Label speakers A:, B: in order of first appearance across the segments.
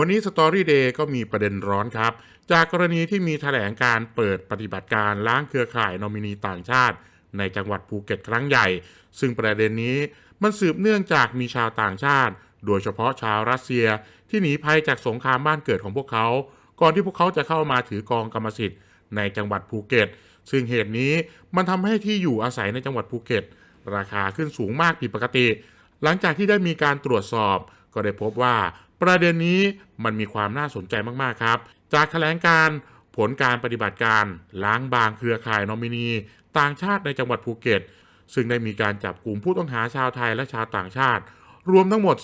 A: วันนี้สตอรี่เดย์ก็มีประเด็นร้อนครับ จากกรณีที่มีแถลงการเปิดปฏิบัติการล้างเครือข่ายนอมินีต่างชาติ ในจังหวัดภูเก็ตครั้งใหญ่ ซึ่งประเด็นนี้มันสืบเนื่องจากมีชาวต่างชาติ โดยเฉพาะชาวรัสเซียที่หนีภัยจากสงครามบ้านเกิดของพวกเขา ก่อนที่พวกเขาจะเข้ามาถือกองกรรมสิทธิ์ในจังหวัดภูเก็ต ซึ่งเหตุนี้มันทำให้ที่อยู่อาศัยในจังหวัดภูเก็ต ราคาขึ้นสูงมากผิดปกติ หลังจากที่ได้มีการตรวจสอบก็ได้พบว่า ประเด็นนี้มันมีความน่าสนใจมากๆครับ จากแถลงการผลการปฏิบัติการล้างบางเครือข่ายนอมินี ต่างชาติในจังหวัดภูเก็ต ซึ่งได้มีการจับกลุ่มผู้ต้องหาชาวไทยและชาวต่างชาติ รวมทั้งหมด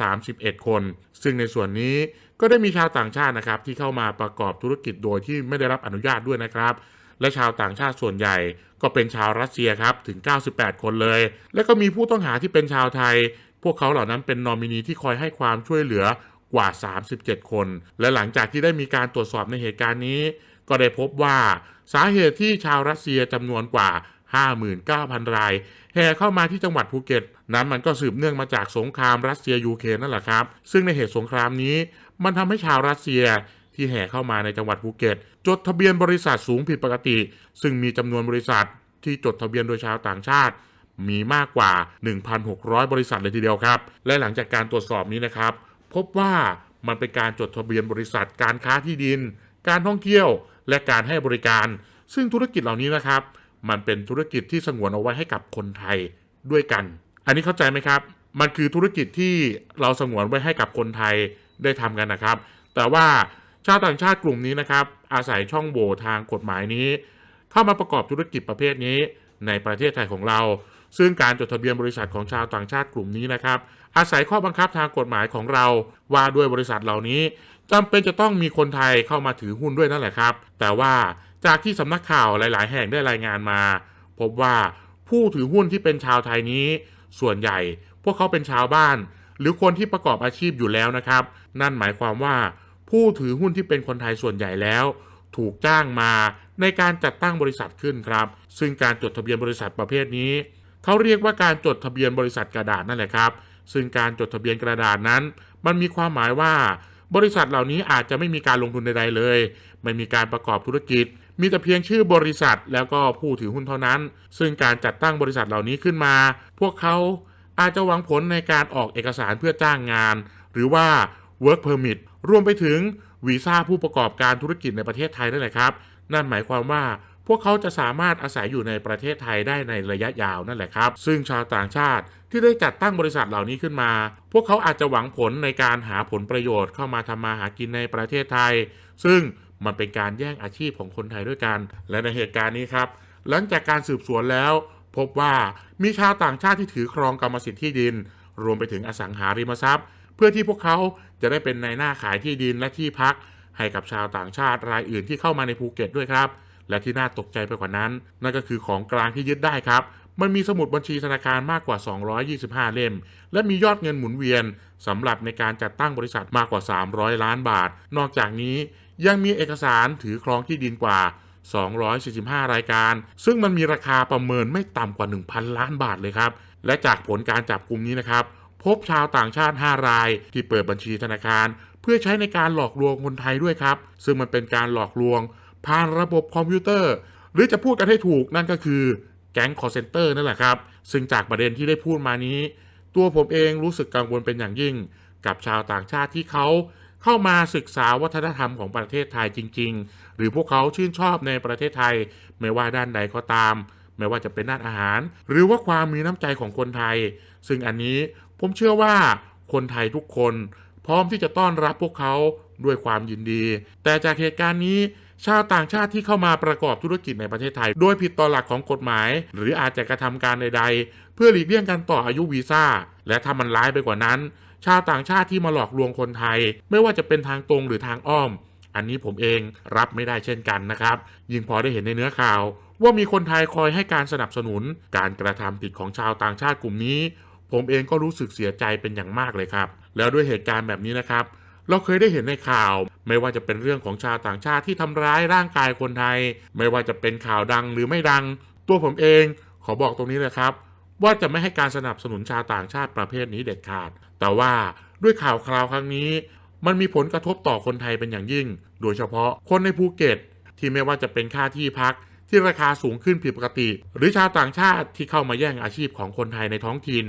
A: 231 คน ซึ่งในส่วนนี้ก็ได้มีชาวต่างชาตินะครับที่เข้ามาประกอบธุรกิจโดยที่ไม่ได้รับอนุญาตด้วยนะครับ และชาวต่างชาติส่วนใหญ่ ก็เป็นชาวรัสเซียครับถึง 98 คนเลย และก็มีผู้ต้องหาที่เป็นชาวไทย พวกเขาเหล่านั้นเป็นนอมินีที่คอยให้ความช่วยเหลือกว่า 37 คน และหลังจากที่ได้มีการตรวจสอบในเหตุการณ์นี้ ก็ได้พบว่าสาเหตุที่ชาวรัสเซียจำนวนกว่า 59,000 ราย แห่เข้ามาที่จังหวัดภูเก็ต นั้นมันก็สืบเนื่องมาจากสงครามรัสเซียยูเครนนั่นแหละครับ ซึ่งในเหตุสงครามนี้ มันทำให้ชาวรัสเซียที่แห่เข้ามาในจังหวัดภูเก็ต จดทะเบียนบริษัทสูงผิดปกติ ซึ่งมีจำนวนบริษัทที่จดทะเบียนโดยชาวต่างชาติ มีมากกว่า 1,600 บริษัทเลยทีเดียวครับ และหลังจากการตรวจสอบนี้นะครับ พบว่ามันเป็นการจดทะเบียนบริษัทการค้าที่ดิน การท่องเที่ยวและการให้บริการ ซึ่งธุรกิจเหล่านี้นะครับ มันเป็นธุรกิจที่สงวนเอาไว้ให้กับคนไทยด้วยกัน อันนี้เข้าใจไหมครับ มันคือธุรกิจที่เราสงวนไว้ให้กับคนไทยได้ทำกันนะครับ แต่ว่าชาวต่างชาติกลุ่มนี้นะครับ อาศัยช่องโหว่ทางกฎหมายนี้ เข้ามาประกอบธุรกิจประเภทนี้ในประเทศไทยของเรา ซึ่งการจดทะเบียนบริษัทของชาวต่างชาติกลุ่มนี้นะครับ อาศัยข้อบังคับทางกฎหมายของเราว่าด้วยบริษัทเหล่านี้จำเป็นจะต้องมีคนไทยเข้ามาถือหุ้นด้วยนั่นแหละครับ แต่ว่าจากที่สำนักข่าวหลาย ๆ แห่งได้รายงานมา พบว่าผู้ถือหุ้นที่เป็นชาวไทยนี้ ส่วนใหญ่ พวกเขาเป็นชาวบ้าน หรือคนที่ประกอบอาชีพอยู่แล้วนะครับ นั่นหมายความว่า ผู้ถือหุ้นที่เป็นคนไทยส่วนใหญ่แล้ว ถูกจ้างมาในการจัดตั้งบริษัทขึ้นครับ ซึ่งการจดทะเบียนบริษัทประเภทนี้ เขาเรียกว่าการจดทะเบียนบริษัทกระดาษนั่นแหละครับ ซึ่งการจดทะเบียนกระดาษนั้น มันมีความหมายว่า บริษัทเหล่านี้อาจจะไม่มีการลงทุนใดๆเลย ไม่มีการประกอบธุรกิจ มีแต่เพียงชื่อบริษัทแล้วก็ผู้ถือหุ้นเท่านั้น ซึ่งการจัดตั้งบริษัทเหล่านี้ขึ้นมา พวกเขาอาจจะหวังผลในการออกเอกสารเพื่อจ้างงาน หรือว่า work permit รวมไปถึงวีซ่าผู้ประกอบการธุรกิจในประเทศไทยนั่นแหละครับ นั่นหมายความว่า พวกเขาจะสามารถอาศัยอยู่ในประเทศไทยได้ในระยะยาวนั่นแหละครับ ซึ่งชาวต่างชาติที่ได้จัดตั้งบริษัทเหล่านี้ขึ้นมา พวกเขาอาจจะหวังผลในการหาผลประโยชน์เข้ามาทำมาหากินในประเทศไทย ซึ่งมันเป็นการแย่งอาชีพของคนไทยด้วยกัน และในเหตุการณ์นี้ครับ หลังจากการสืบสวนแล้ว พบว่ามีชาวต่างชาติที่ถือครองกรรมสิทธิ์ที่ดิน รวมไปถึงอสังหาริมทรัพย์ เพื่อที่พวกเขาจะได้เป็นในหน้าขายที่ดินและที่พัก ให้กับชาวต่างชาติรายอื่นที่เข้ามาในภูเก็ตด้วยครับ และที่น่าตกใจไปกว่านั้น นั่นก็คือของกลางที่ยึดได้ครับ มันมีสมุดบัญชีธนาคารมากกว่า 225 เล่ม และมียอดเงินหมุนเวียนสำหรับในการจัดตั้งบริษัทมากกว่า 300 ล้านบาท นอกจากนี้ยังมีเอกสารถือครองที่ดินกว่า 245 รายการ ซึ่งมันมีราคาประเมินไม่ต่ำกว่า 1,000 ล้านบาทเลยครับ และจากผลการจับกลุ่มนี้นะครับ พบชาวต่างชาติ 5 ราย ที่เปิดบัญชีธนาคาร เพื่อใช้ในการหลอกลวงคนไทยด้วยครับ ซึ่งมันเป็นการหลอกลวง ผ่านระบบคอมพิวเตอร์ หรือจะพูดกันให้ถูกนั่นก็คือแก๊งคอร์เซนเตอร์นั่นแหละครับ ซึ่งจากประเด็นที่ได้พูดมานี้ ตัวผมเองรู้สึกกังวลเป็นอย่างยิ่ง กับชาวต่างชาติที่เขาเข้ามาศึกษาวัฒนธรรมของประเทศไทยจริง ๆ หรือพวกเขาชื่นชอบในประเทศไทย ไม่ว่าด้านใดก็ตาม ไม่ว่าจะเป็นด้านอาหาร หรือว่าความมีน้ำใจของคนไทย ซึ่งอันนี้ผมเชื่อว่าคนไทยทุกคน พร้อมที่จะต้อนรับพวกเขาด้วยความยินดี แต่จากเหตุการณ์นี้ ชาวต่างชาติที่เข้ามาประกอบธุรกิจในประเทศไทย โดยผิดต่อหลักของกฎหมาย หรืออาจจะกระทำการใดๆ เพื่อหลีกเลี่ยงการต่ออายุวีซ่า และถ้ามันร้ายไปกว่านั้น ชาวต่างชาติที่มาหลอกลวงคนไทย ไม่ว่าจะเป็นทางตรงหรือทางอ้อม อันนี้ผมเองรับไม่ได้เช่นกันนะครับ ยิ่งพอได้เห็นในเนื้อข่าว ว่ามีคนไทยคอยให้การสนับสนุน การกระทำผิดของชาวต่างชาติกลุ่มนี้ ผมเองก็รู้สึกเสียใจเป็นอย่างมากเลยครับ แล้วด้วยเหตุการณ์แบบนี้นะครับเราเคยได้เห็นในข่าว ไม่ว่าจะเป็นเรื่องของชาวต่างชาติที่ทำร้ายร่างกายคนไทย ไม่ว่าจะเป็นข่าวดังหรือไม่ดัง ตัวผมเองขอบอกตรงนี้เลยครับ ว่าจะไม่ให้การสนับสนุนชาวต่างชาติประเภทนี้เด็ดขาด แต่ว่าด้วยข่าวคราวครั้งนี้ มันมีผลกระทบต่อคนไทยเป็นอย่างยิ่ง โดยเฉพาะคนในภูเก็ต ที่ไม่ว่าจะเป็นค่าที่พักที่ราคาสูงขึ้นผิดปกติ หรือชาวต่างชาติที่เข้ามาแย่งอาชีพของคนไทยในท้องถิ่น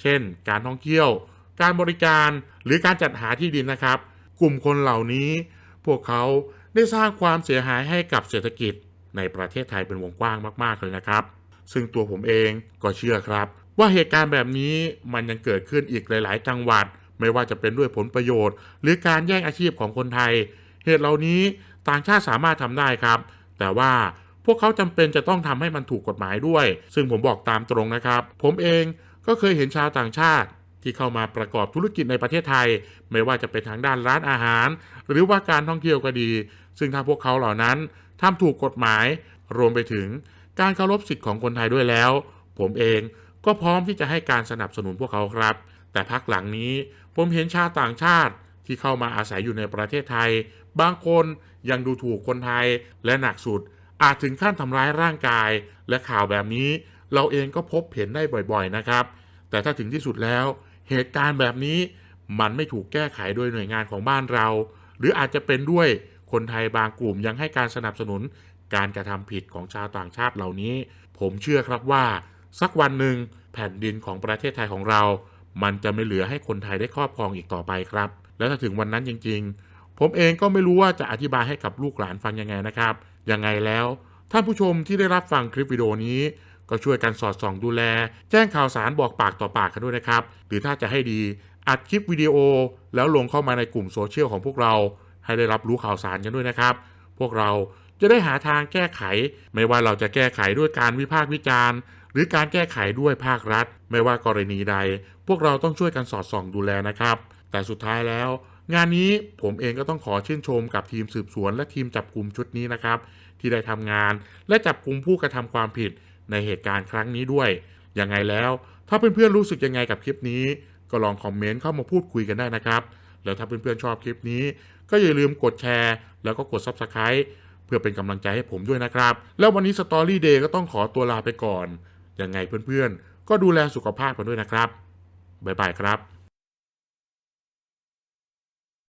A: เช่น การท่องเที่ยว การบริการ หรือการจัดหาที่ดินนะครับ กลุ่มคนเหล่านี้ พวกเขาได้สร้างความเสียหายให้กับเศรษฐกิจในประเทศไทยเป็นวงกว้างมาก ๆ เลยนะครับ ซึ่งตัวผมเองก็เชื่อครับ ว่าเหตุการณ์แบบนี้มันยังเกิดขึ้นอีกหลาย ๆ จังหวัด ไม่ว่าจะเป็นด้วยผลประโยชน์ หรือการแย่งอาชีพของคนไทย เหตุเหล่านี้ต่างชาติสามารถทำได้ครับ แต่ว่าพวกเขาจำเป็นจะต้องทำให้มันถูกกฎหมายด้วย ซึ่งผมบอกตามตรงนะครับ ผมเองก็เคยเห็นชาวต่างชาติ ที่เข้ามาประกอบธุรกิจในประเทศไทย ไม่ว่าจะเป็นทางด้านร้านอาหาร หรือว่าการท่องเที่ยวก็ดี ซึ่งถ้าพวกเขาเหล่านั้นทำถูกกฎหมาย รวมไปถึงการเคารพสิทธิ์ของคนไทยด้วยแล้ว ผมเองก็พร้อมที่จะให้การสนับสนุนพวกเขาครับ แต่พักหลังนี้ผมเห็นชาวต่างชาติที่เข้ามาอาศัยอยู่ในประเทศไทย บางคนยังดูถูกคนไทยและหนักสุด อาจถึงขั้นทำร้ายร่างกาย และข่าวแบบนี้ เราเองก็พบเห็นได้บ่อยๆนะครับ แต่ถ้าถึงที่สุดแล้ว เหตุการณ์แบบนี้มันไม่ถูกแก้ไขโดยหน่วยงานของบ้านเรา หรืออาจจะเป็นด้วยคนไทยบางกลุ่มยังให้การสนับสนุนการกระทำผิดของชาวต่างชาติเหล่านี้ ผมเชื่อครับว่า สักวันหนึ่งแผ่นดินของประเทศไทยของเรา มันจะไม่เหลือให้คนไทยได้ครอบครองอีกต่อไปครับ และถ้าถึงวันนั้นจริง ๆ ผมเองก็ไม่รู้ว่าจะอธิบายให้กับลูกหลานฟังยังไงนะครับ ยังไงแล้วท่านผู้ชมที่ได้รับฟังคลิปวิดีโอนี้ ก็ช่วยกันสอดส่องดูแล แจ้งข่าวสารบอกปากต่อปากกันด้วยนะครับ หรือถ้าจะให้ดีอัดคลิปวิดีโอ แล้วลงเข้ามาในกลุ่มโซเชียลของพวกเรา ให้ได้รับรู้ข่าวสารกันด้วยนะครับ พวกเราจะได้หาทางแก้ไข ไม่ว่าเราจะแก้ไขด้วยการวิพากษ์วิจารณ์ หรือการแก้ไขด้วยภาครัฐ ไม่ว่ากรณีใด พวกเราต้องช่วยกันสอดส่องดูแลนะครับ แต่สุดท้ายแล้ว งานนี้ผมเองก็ต้องขอชื่นชมกับทีมสืบสวน และทีมจับกลุ่มชุดนี้นะครับ ที่ได้ทำงานและจับกลุ่มผู้กระทำความผิด ในเหตุการณ์ครั้งนี้ด้วย ยังไงแล้ว ถ้าเพื่อนๆรู้สึกยังไงกับคลิปนี้ ก็ลองคอมเมนต์เข้ามาพูดคุยกันได้นะครับ แล้วถ้าเพื่อนๆชอบคลิปนี้ ก็อย่าลืมกดแชร์ แล้วก็กด Subscribe เพื่อเป็นกำลังใจให้ผมด้วยนะครับ แล้ววันนี้สตอรี่เดย์ก็ต้องขอตัวลาไปก่อน ยังไงเพื่อนๆ ก็ดูแลสุขภาพกันด้วยนะครับ บ๊ายบายครับ